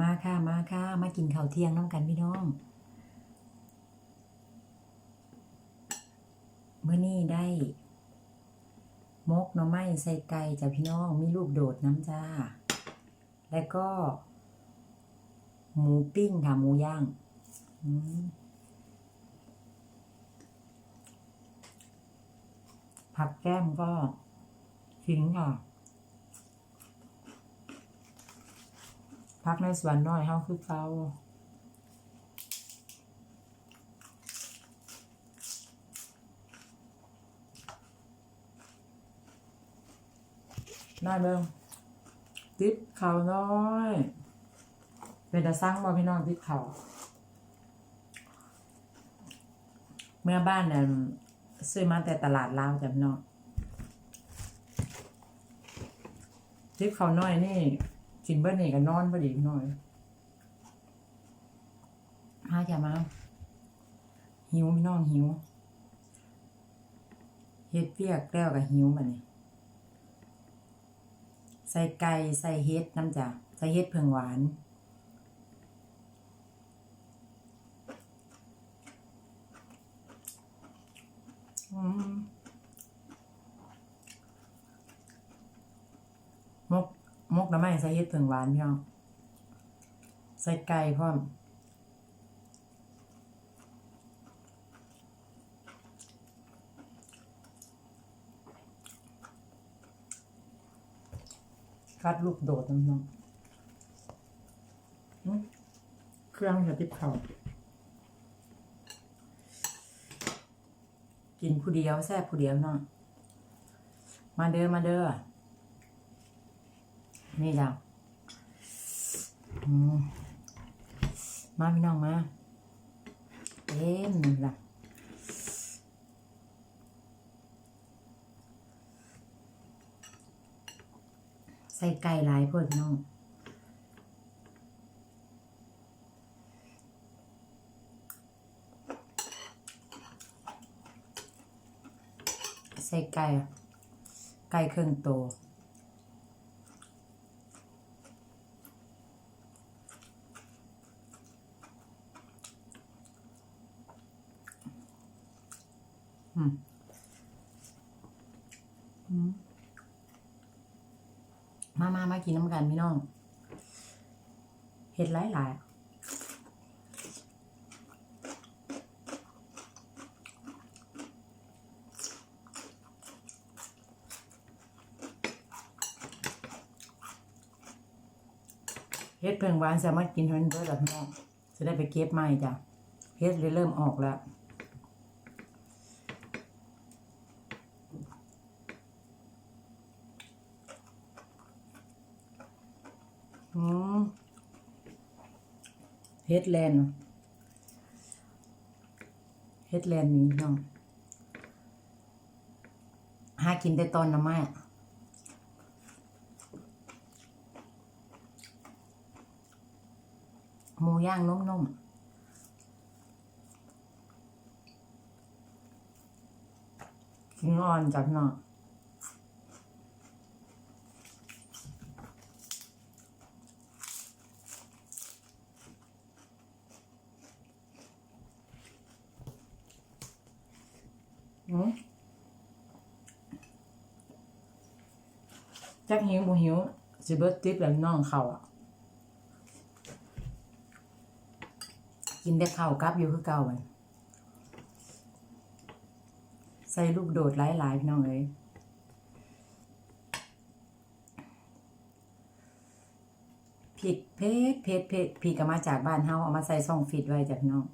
มาค่ะมาค่ะมากินข้าวเที่ยงน้ำกันพี่น้องเมื่อนี้ได้ มกหน่อไม้ใส่ไก่จ้ะพี่น้องมีลูกโดดน้ำจ้า แล้วก็ หมูปิ้งค่ะหมูย่างผักแก้มก็ทิ้งค่ะ พักในสวนน้อยเฮาคือเก่าน้อยเบิ่งติดเขาน้อย เป็นตาสร้างบ่พี่น้องติดเขาเมื่อบ้านเนี่ยซื้อมาแต่ตลาดลาวจ้ะพี่น้องติดเขาน้อยนี่ กินเบิดนี่ก็นอนพอดีหน่อยมาจะมา หิวพี่น้องหิวเฮ็ดเปียกแล้วก็หิวบัดนี้ใส่ไก่ใส่เฮ็ดน้ำจ้ะใส่เฮ็ดเพิ่งหวาน อืมมก มกหน้ำ ไม้ใส่เห็ดเผืองหวานพี่น้องใส่ไก่พร้อมคัดลูกโดดน้ำน้องเครื่องจะติดเขากินผู้เดียวแซ่บผู้เดียวเนาะมาเด้อมาเด้อ นี่จ้ะมาพี่น้องมาเต็มนี่ล่ะใส่ไก่หลายเพื่อนน้องใส่ไก่ไก่เครื่องโต อืมอืม มามามากินน้ำกันพี่น้องเห็ดหลายหลายเฮ็ดเพิ่งหวานสามารถกินเท่านั้นเบิดแล้วพี่น้องจะได้ไปเก็บใหม่จ้ะเฮ็ดเริ่มออกแล้ว อืม เฮดแลนด์เฮดแลนด์นี้น้องหากินแต่ตอนน้ำไม้หมูย่างนุ่มๆกินอ่อนจากเนาะ จักหิวบ่หิวสิเบิดติปแล้วน้องเขาอะ กินแต่ข้าวกับอยู่คือเก่ามันใส่ลูกโดดหลายๆพี่น้องเอ้ยพริกเพชรเพชรเพชรพริกก็มาจากบ้านเฮาเอามาใส่ซองฟิตไว้จ้ะพี่น้อง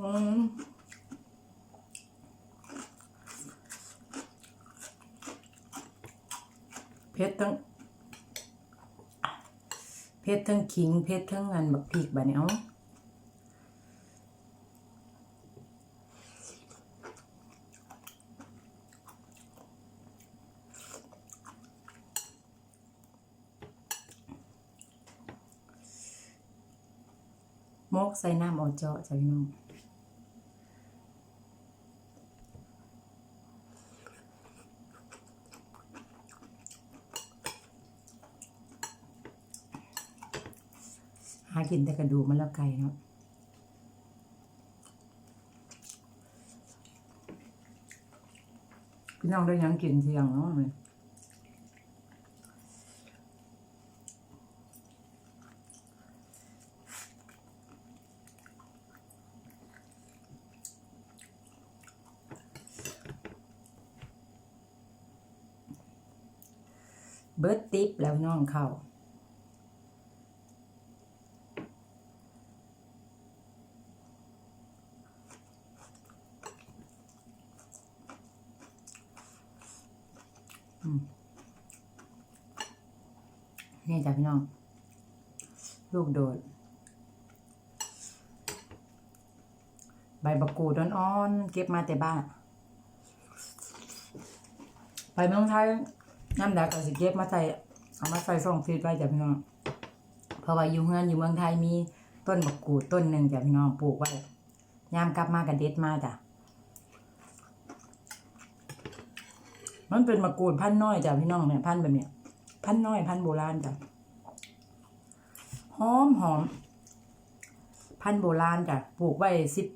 음. 배 탕. เพชรทั้งขิง เพชรทั้งอันบักพริกบะเนี่ยมกใส่น้ำออเจาะจ้ะพี่น้อง หากินแต่กระดูกมันแล้วไก่เนาะพี่น้องได้ยังกินเที่ยงเนาะเลยเบิร์ดติปแล้วพี่น้องเข้า จ้ะพี่น้อง ลูกโดด ใบบักกูดอ่อนๆเก็บมาแต่บ้านไปเมืองไทยน้ำดักก็สิเก็บมาใส่เอามาใส่ส่งฟีดไว้จ้ะพี่น้องเพราะว่าอยู่เฮือนอยู่เมืองไทยมีต้นบักกูดต้นหนึ่งจ้ะพี่น้องปลูกไว้ยามกลับมาก็เด็ดมาจ้ะมันเป็นมะกรูดพันน้อยจ้ะพี่น้องเนี่ยพันแบบเนี้ยพันน้อยพันโบราณจ้ะ หอมหอม พันโบราณจ้ะปลูกไว้สิบ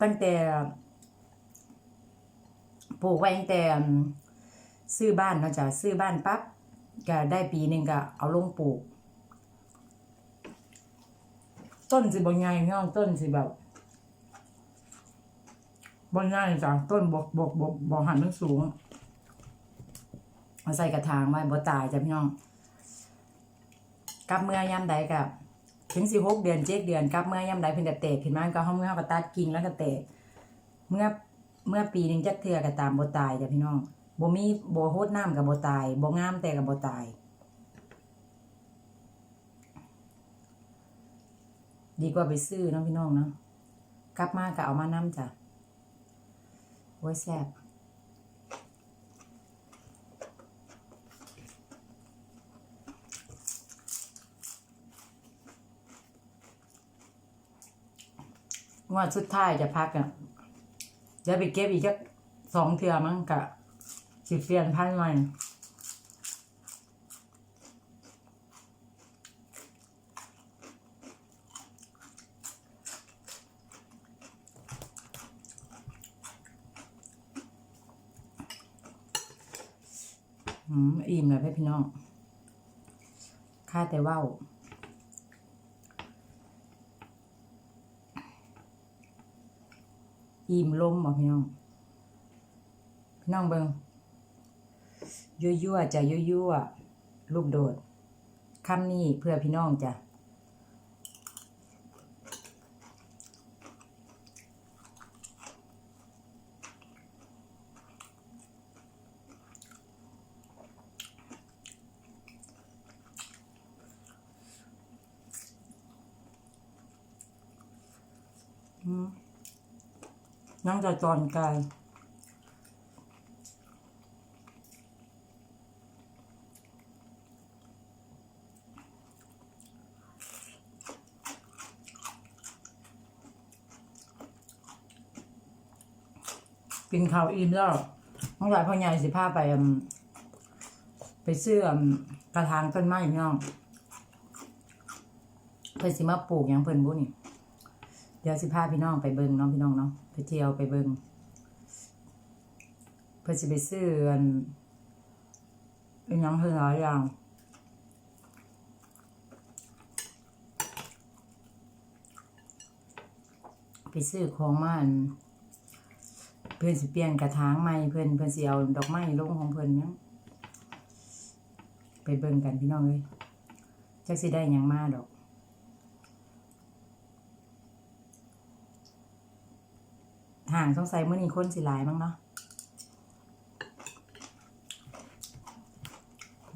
ตั้งแต่ปลูกไว้ตั้งแต่ซื้อบ้านเนาะจ้ะซื้อบ้านปั๊บก็ได้ปีหนึ่งก็เอาลงปลูก ต้นสิบ่ใหญ่พี่น้องต้นสิแบบบ่ง่ายจ้ะต้นบกบกบกบ่หันมันสูงเอาใส่กระถางไว้บ่ตายจ้ะพี่น้อง กลับเมื่อยามใดกับถึงสิหกเดือนเจ็ดเดือนกลับเมื่อยามใดเพิ่นจะแตกขึ้นมาก็เฮาเมื่อเฮาก็ตัดกิ่งแล้วก็แตกเมื่อเมื่อปีหนึ่งจักเทือก็ตามบ่ตายจ้ะพี่น้องบ่มีบ่โฮดน้ำก็บ่ตายบ่งามแต่ก็บ่ตาย ดีกว่าไปซื้อเนาะพี่น้องเนาะกลับมาก็เอามานํจ้ะโอ้ยแซ่บ งวดสุดท้ายจะพักอะเดี๋ยวไปเก็บอีกสักสองเทือมั้งกะสิเปลี่ยนพันหม่อืมอิ่มเลยพี่น้อง ค่าแต่ว่าว อิ่มลมบ่พี่น้อง พี่น้องเบิงยั่วๆจะยั่วๆลูกโดดคำนี้เพื่อพี่น้องจ้ะ นั่งจะจอนกายกินข้าวอิ่มแล้วน้องหลายพ่อใหญ่สิพาไป ไปซื้อมกระถางต้นไม้พี่น้องเพิ่นสิมาปลูกหยังเพิ่นบุนี่ เดี๋ยวสิพาพี่น้องไปเบิงน้องพี่น้องเนาะไปเที่ยวไปเบิงเพื่อสิไปซื้ออันเป็นยังเพิ่นหลายอย่างไปซื้อของมาอันเพื่อนสิเปลี่ยนกระถางใหม่เพื่อนเพื่อนสิเอาดอกไม้ลงของเพื่อนเนี้ยไปเบิ่งกันพี่น้องเลยจักสิได้ยังมาดอกางสงสัยเมื่อนี้คนสิหลายมั้งเนาะ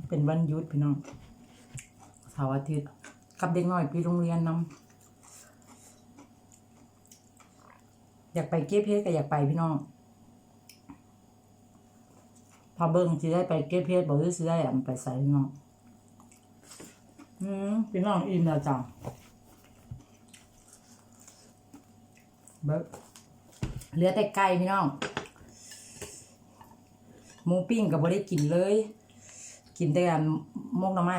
เป็นวันหยุดพี่น้องเสาร์อาทิตย์กับเด็กน้อยไปโรงเรียนนำอยากไปเก็บเพชรก็อยากไปพี่น้องพอเบิ่งสิได้ไปเก็บเพชรบอกว่าสิได้อันไปใส่พี่น้องอืมพี่น้องอิ่มแล้วจ้ะเบิก เหลือแต่ไก่พี่น้อง หมูปิ้งก็บ่ได้กินเลย กินแต่อันมกน้ำไม้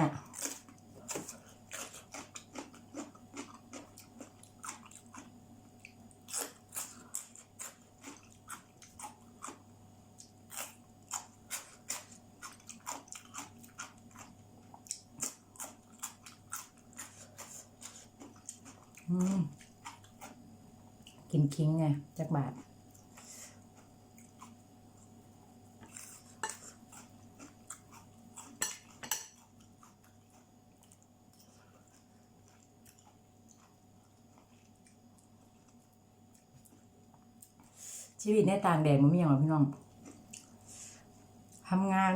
อืมกินคิงไงจักบาท ชีวิตในต่างแดนมันม่อย่างหรพี่น้องทำงาน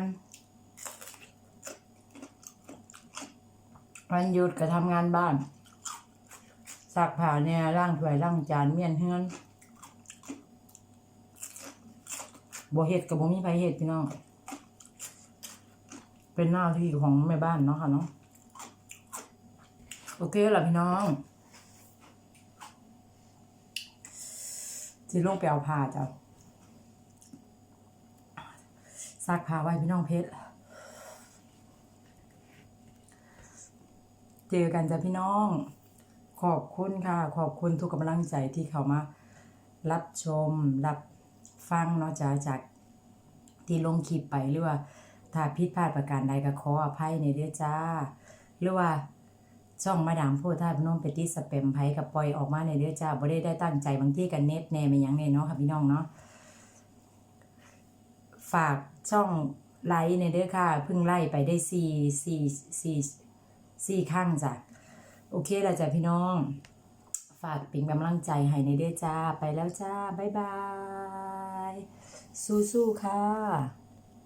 วันหยุดก็ทำงานบ้านซักผ้าเนี่ยล้างถ้วยล้างจานเมียนเฮือนบ่เฮ็ดกับบ่มีไผเฮ็ดพี่น้อง เป็นหน้าที่ของแม่บ้านเนาะค่ะเนาะ โอเคล่ะพี่น้อง ที่ลงไปเอาผ้าจ้ะซักผ้าไว้พี่น้องเพชรเจอกันจ้ะพี่น้อง ขอบคุณค่ะ ขอบคุณทุกกำลังใจที่เขามา รับชม รับฟังเนาะจ้ะจากที่ลงคลิปไปหรือว่าถ้าผิดพลาดประการใดก็ขออภัยในเด้อจ้า หรือว่า ช่องมาดามโพธาพนมไปติดสเปมไผกับปล่อยออกมาในเด้อจ้าบ่ได้ได้ตั้งใจบางที่กันเน็ตแน่ไม่ยังแน่เนาะค่ะพี่น้องเนาะฝากช่องไลค์ในเด้อค่ะเพิ่งไล่ไปได้สี่สี่สี่สี่ครั้งจ้ะโอเคล้วจ้ะพี่น้อง ฝากเป็นกำลังใจให้ในเด้อจ้าไปแล้วจ้า บ๊ายบาย สู้ๆค่ะ